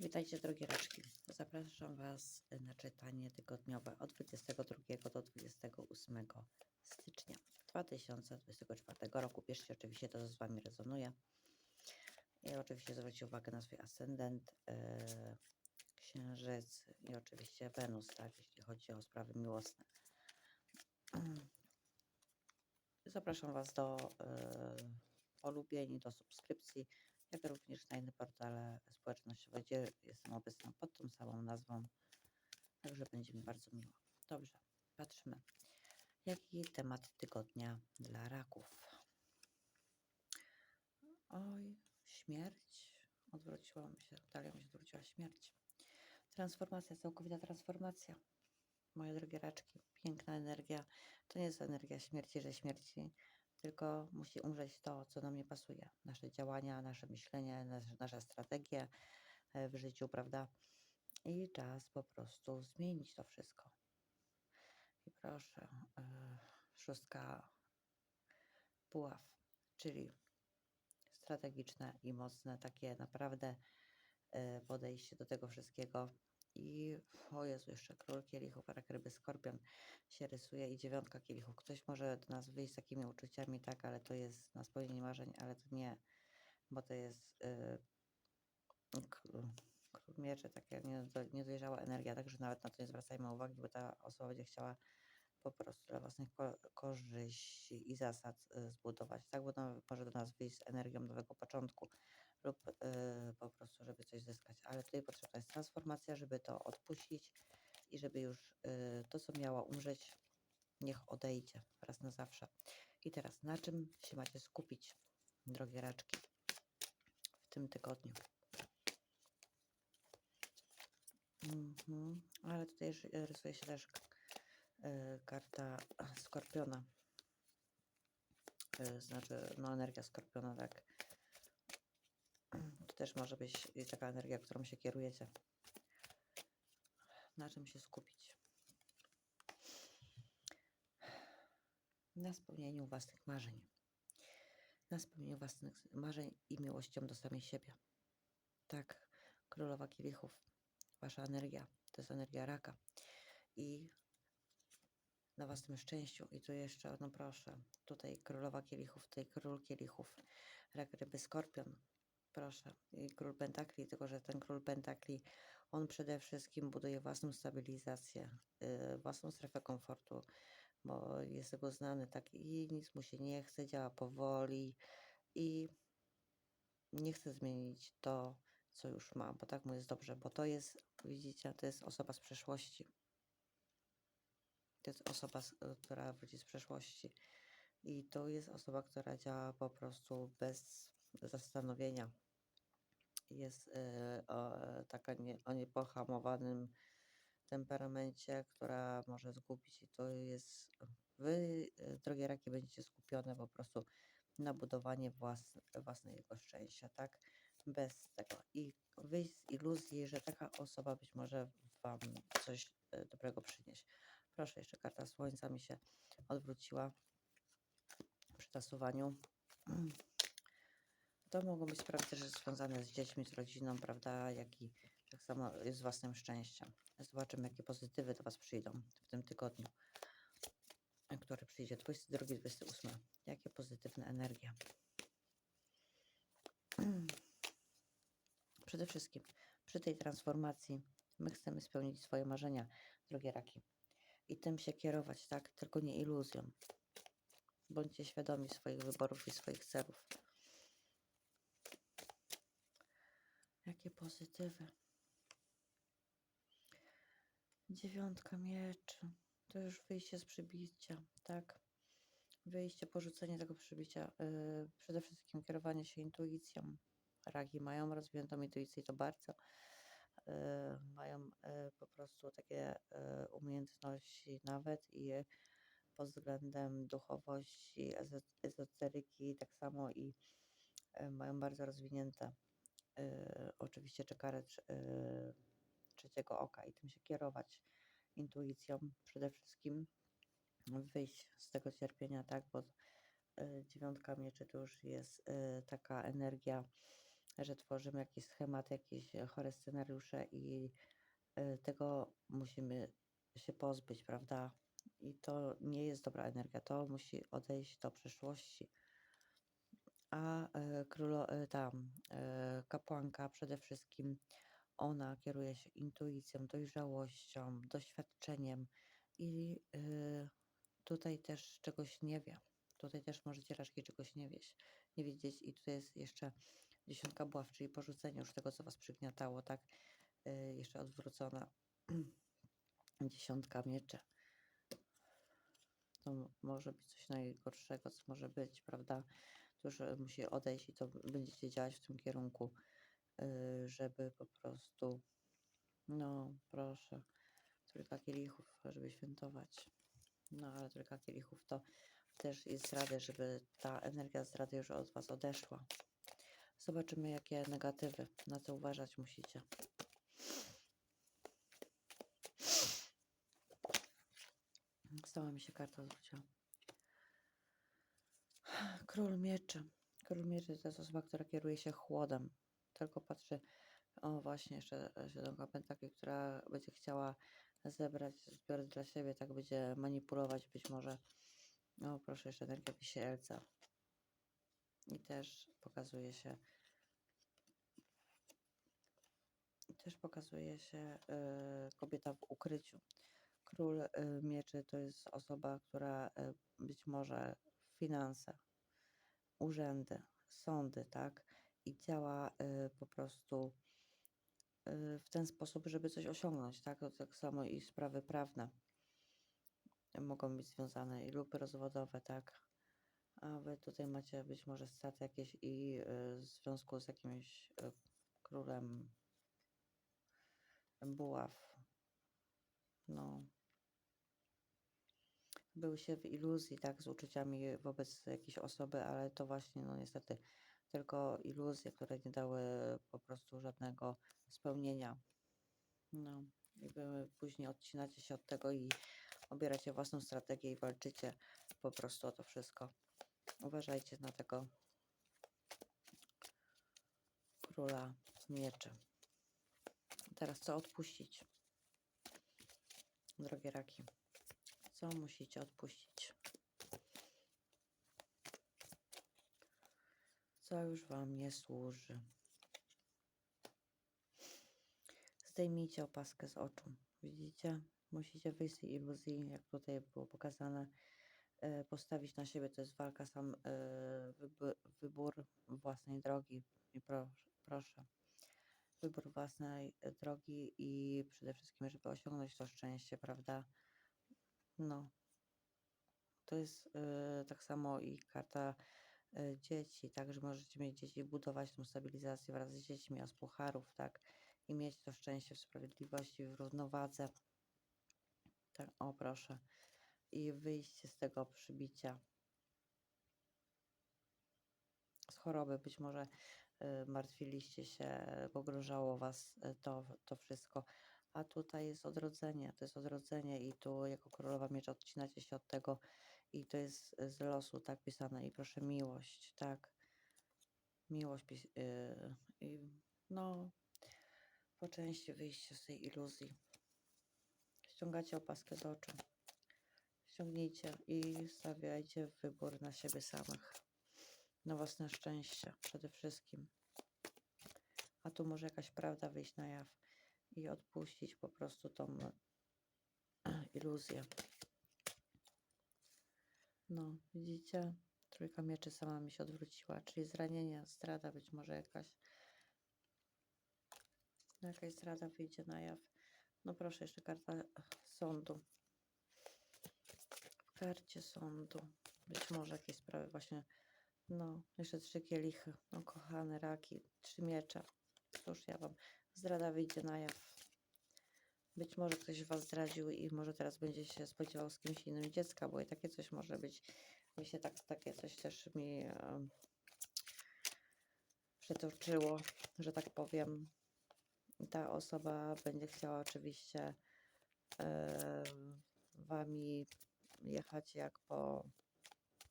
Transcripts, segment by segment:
Witajcie drogie raczki. Zapraszam Was na czytanie tygodniowe od 22 do 28 stycznia 2024 roku. Piszcie oczywiście to, z Wami rezonuje. I oczywiście zwróćcie uwagę na swój ascendent, e, księżyc i oczywiście Wenus, tak, jeśli chodzi o sprawy miłosne. Zapraszam Was do e, polubień do subskrypcji, jak również na inne portale społecznościowe, gdzie jestem obecna pod tą samą nazwą. Także będzie mi bardzo miło. Dobrze, patrzymy. Jaki temat tygodnia dla raków? Oj, śmierć. Odwróciła mi się, talia mi się odwróciła śmierć. Transformacja, całkowita transformacja. Moje drogie raczki, piękna energia. To nie jest energia śmierci, że śmierci, tylko musi umrzeć to, co nam nie pasuje. Nasze działania, nasze myślenie, nasze, nasze strategie e, w życiu, prawda? I czas po prostu zmienić to wszystko. I proszę, e, szóstka puław, czyli strategiczne i mocne, takie naprawdę e, podejście do tego wszystkiego. I o Jezu, jeszcze król kielichów, rak ryby, skorpion się rysuje i dziewiątka kielichów. Ktoś może do nas wyjść z takimi uczuciami, tak, ale to jest na spełnienie marzeń, ale to nie, bo to jest yy, król, król mieczy, taka niedo- niedojrzała energia, także nawet na to nie zwracajmy uwagi, bo ta osoba będzie chciała po prostu dla własnych ko- korzyści i zasad y, zbudować, tak, bo może do nas wyjść z energią nowego początku lub y, po prostu, żeby coś zyskać, ale tutaj potrzebna jest transformacja, żeby to odpuścić i żeby już y, to, co miało umrzeć, niech odejdzie raz na zawsze. I teraz, na czym się macie skupić, drogie raczki, w tym tygodniu? Mhm. Ale tutaj rysuje się też y, karta skorpiona. Y, znaczy, no energia skorpiona, tak. Też może być taka energia, którą się kierujecie. Na czym się skupić? Na spełnieniu własnych marzeń. Na spełnieniu własnych marzeń i miłością do samej siebie. Tak, królowa kielichów. Wasza energia to jest energia raka. I na własnym szczęściu. I tu jeszcze, no proszę, tutaj królowa kielichów, tutaj król kielichów, rak ryby, skorpion, proszę, i król pentakli, tylko że ten król pentakli, on przede wszystkim buduje własną stabilizację, yy, własną strefę komfortu, bo jest tego znany, tak, i nic mu się nie chce, działa powoli i nie chce zmienić to, co już ma, bo tak mu jest dobrze, bo to jest, widzicie, to jest osoba z przeszłości. To jest osoba, y, która wróci z przeszłości. I to jest osoba, która działa po prostu bez zastanowienia. Jest y, o, taka nie, o niepohamowanym temperamencie, która może zgubić. I to jest, wy, y, drogie raki, będziecie skupione po prostu na budowanie włas, własnego szczęścia, tak? Bez tego. I wyjść z iluzji, że taka osoba być może Wam coś y, dobrego przynieść. Proszę, jeszcze karta słońca mi się odwróciła przy tasuwaniu. To mogą być sprawy też związane z dziećmi, z rodziną, prawda, jak i tak samo z własnym szczęściem. Zobaczymy, jakie pozytywy do Was przyjdą w tym tygodniu, który przyjdzie 22-28. Jakie pozytywne energie. Przede wszystkim przy tej transformacji my chcemy spełnić swoje marzenia, drogie raki. I tym się kierować, tak? Tylko nie iluzją. Bądźcie świadomi swoich wyborów i swoich celów. Jakie pozytywy. Dziewiątka mieczy. To już wyjście z przybicia, tak? Wyjście, porzucenie tego przybicia. Yy, przede wszystkim kierowanie się intuicją. Ragi mają rozwiniętą intuicję i to bardzo. Yy, mają yy, po prostu takie umiejętności nawet i pod względem duchowości, ezo- ezoteryki, tak samo i mają bardzo rozwinięte oczywiście czekarę yy, trzeciego oka i tym się kierować intuicją przede wszystkim wyjść z tego cierpienia, tak, bo y, dziewiątka mieczy to już jest y, taka energia że tworzymy jakieś schematy, jakieś chore scenariusze i tego musimy się pozbyć, prawda? I to nie jest dobra energia, to musi odejść do przeszłości. A e, królo, e, ta e, kapłanka przede wszystkim ona kieruje się intuicją, dojrzałością, doświadczeniem i tutaj też czegoś nie wie. Tutaj też możecie raczej czegoś nie wieść, nie wiedzieć i tutaj jest jeszcze dziesiątka buław, czyli porzucenie już tego, co was przygniatało, tak? Jeszcze odwrócona dziesiątka mieczy. To może być coś najgorszego, co może być, prawda? E, musi odejść i to będziecie działać w tym kierunku, y, żeby po prostu, no proszę, trójka kielichów, żeby świętować. No ale trójka kielichów to też jest zrady, żeby ta energia zdrady już od was odeszła. Zobaczymy, jakie negatywy, na co uważać musicie. Stała mi się karta odwróciła. Król mieczy. Król mieczy to jest osoba, która kieruje się chłodem. Tylko patrzy, o właśnie, jeszcze siódemka pentakli, która będzie chciała zebrać zbiory dla siebie, tak będzie manipulować być może. O, proszę, jeszcze energia wisielca. I też pokazuje się też pokazuje się y, kobieta w ukryciu. Król y, mieczy to jest osoba, która y, być może finanse, urzędy, sądy, tak? I działa y, po prostu y, w ten sposób, żeby coś osiągnąć, tak? To tak samo i sprawy prawne mogą być związane i lub rozwodowe, tak? A wy tutaj macie być może straty jakieś i y, w związku z jakimś królem buław. No. Były się w iluzji, tak, z uczuciami wobec jakiejś osoby, ale to właśnie, no niestety, tylko iluzje, które nie dały po prostu żadnego spełnienia. No, i wy później odcinacie się od tego i obieracie własną strategię i walczycie po prostu o to wszystko. Uważajcie na tego króla mieczy. Teraz co odpuścić? Drogie raki, co musicie odpuścić? Co już wam nie służy? Zdejmijcie opaskę z oczu. Widzicie? Musicie wyjść z tej iluzji, jak tutaj było pokazane. e, Postawić na siebie to jest walka, sam e, wybór własnej drogi. I pro, proszę wybór własnej drogi i przede wszystkim, żeby osiągnąć to szczęście, prawda? No, to jest y, tak samo i karta y, dzieci, tak, że możecie mieć dzieci, budować tą stabilizację wraz z dziećmi, a z pucharów, tak, i mieć to szczęście w sprawiedliwości, w równowadze. Tak, o proszę. I wyjście z tego przybicia. Z choroby być może y, martwiliście się, pogrążało was to, to wszystko. A tutaj jest odrodzenie, to jest odrodzenie i tu jako królowa miecza odcinacie się od tego i to jest z losu tak pisane i proszę miłość, tak. Miłość y, i no po części wyjście z tej iluzji. Ściągacie opaskę z oczu. Ściągnijcie i stawiajcie wybór na siebie samych. Na własne szczęście przede wszystkim. A tu może jakaś prawda wyjść na jaw i odpuścić po prostu tą e, iluzję. No, widzicie? Trójka mieczy sama mi się odwróciła, czyli zranienie, zdrada być może jakaś. Jakaś zdrada wyjdzie na jaw. No proszę, jeszcze karta sądu. W karcie sądu. Być może jakieś sprawy właśnie. No, jeszcze trzy kielichy. No, kochane raki, trzy miecze. Cóż ja wam. Zdrada wyjdzie na jaw. Być może ktoś was zdradził i może teraz będzie się spodziewał z kimś innym dziecka, bo i takie coś może być. Mi się tak, takie coś też mi przetoczyło, że tak powiem. Ta osoba będzie chciała oczywiście wami jechać jak po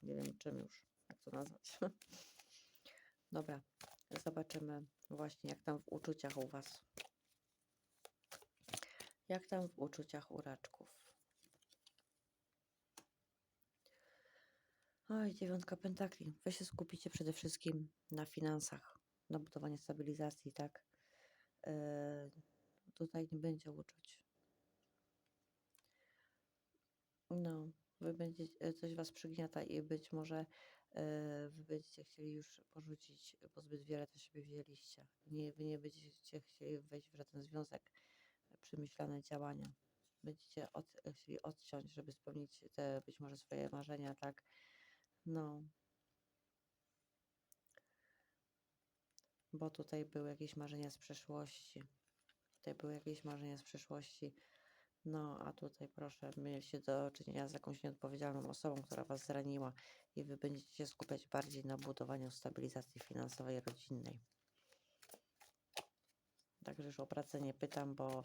nie wiem czym już, jak to nazwać. Dobra, Zobaczymy właśnie, jak tam w uczuciach u Was. Jak tam w uczuciach u raczków. Oj, dziewiątka pentakli. Wy się skupicie przede wszystkim na finansach, na budowaniu stabilizacji, tak? Yy, tutaj nie będzie uczuć. No, wy będziecie, coś was przygniata i być może wy będziecie chcieli już porzucić, bo zbyt wiele do siebie wzięliście. Nie, wy nie będziecie chcieli wejść w żaden związek, przemyślane działania. Będziecie od, chcieli odciąć, żeby spełnić te być może swoje marzenia, tak? No. Bo tutaj były jakieś marzenia z przeszłości. Tutaj były jakieś marzenia z przeszłości. No, a tutaj proszę, mieliście do czynienia z jakąś nieodpowiedzialną osobą, która was zraniła i wy będziecie się skupiać bardziej na budowaniu stabilizacji finansowej rodzinnej. Także już o pracę nie pytam, bo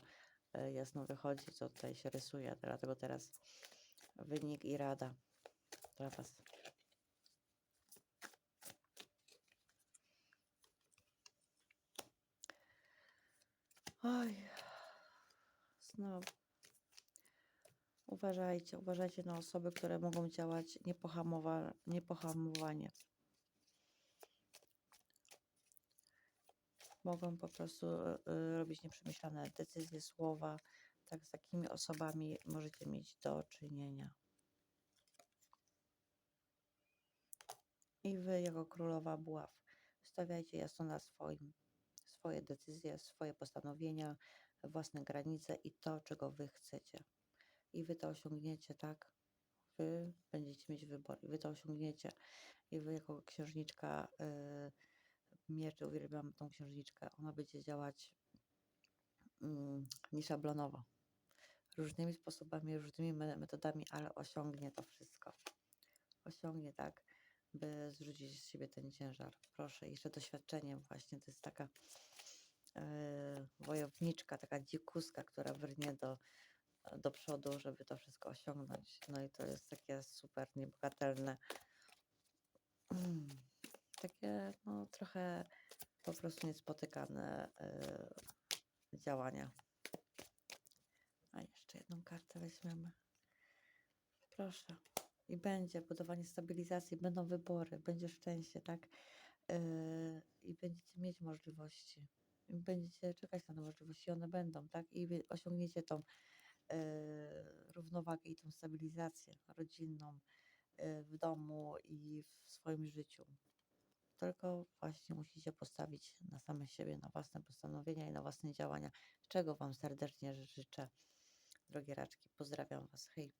e, jasno wychodzi, co tutaj się rysuje, dlatego teraz wynik i rada dla was. Oj, znowu. Uważajcie, uważajcie na osoby, które mogą działać niepohamowa niepohamowanie. Mogą po prostu y, y, robić nieprzemyślane decyzje, słowa. Tak, z takimi osobami możecie mieć do czynienia. I wy, jako królowa buław, stawiajcie jasno na swoim, swoje decyzje, swoje postanowienia, własne granice i to, czego wy chcecie. I wy to osiągniecie, tak? Wy będziecie mieć wybór i wy to osiągniecie. I wy, jako księżniczka yy, mieczy, uwielbiam tą księżniczkę, ona będzie działać mm, nieszablonowo. Różnymi sposobami, różnymi me- metodami, ale osiągnie to wszystko. Osiągnie tak, by zrzucić z siebie ten ciężar. Proszę, jeszcze doświadczeniem właśnie, to jest taka yy, wojowniczka, taka dzikuska, która brnie do, do przodu, żeby to wszystko osiągnąć. No i to jest takie super niebogatelne. Takie no trochę po prostu niespotykane yy, działania. A jeszcze jedną kartę weźmiemy. Proszę. I będzie budowanie stabilizacji, będą wybory, będzie szczęście, tak? Yy, I będziecie mieć możliwości. I będziecie czekać na te możliwości, one będą, tak? I osiągniecie tą równowagę i tą stabilizację rodzinną yy, w domu i w swoim życiu. Tylko właśnie musicie postawić na same siebie, na własne postanowienia i na własne działania, czego Wam serdecznie życzę, drogie raczki. Pozdrawiam Was. Hej.